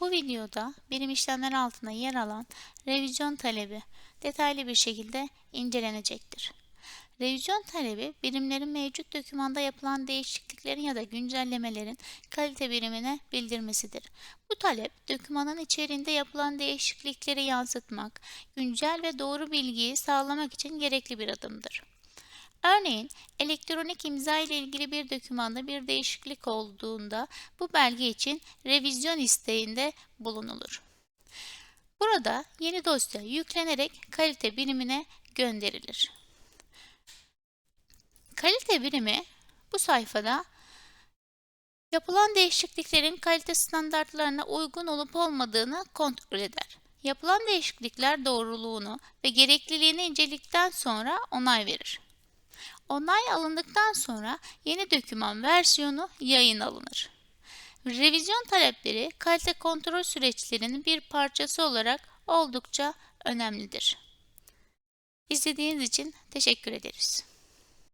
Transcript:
Bu videoda birim işlemler altında yer alan revizyon talebi detaylı bir şekilde incelenecektir. Revizyon talebi birimlerin mevcut dokümanda yapılan değişikliklerin ya da güncellemelerin kalite birimine bildirmesidir. Bu talep dokümanın içeriğinde yapılan değişiklikleri yansıtmak, güncel ve doğru bilgiyi sağlamak için gerekli bir adımdır. Örneğin elektronik imza ile ilgili bir dokümanda bir değişiklik olduğunda bu belge için revizyon isteğinde bulunulur. Burada yeni dosya yüklenerek kalite birimine gönderilir. Kalite birimi bu sayfada yapılan değişikliklerin kalite standartlarına uygun olup olmadığını kontrol eder. Yapılan değişiklikler doğruluğunu ve gerekliliğini inceledikten sonra onay verir. Onay alındıktan sonra yeni doküman versiyonu yayın alınır. Revizyon talepleri kalite kontrol süreçlerinin bir parçası olarak oldukça önemlidir. İzlediğiniz için teşekkür ederiz.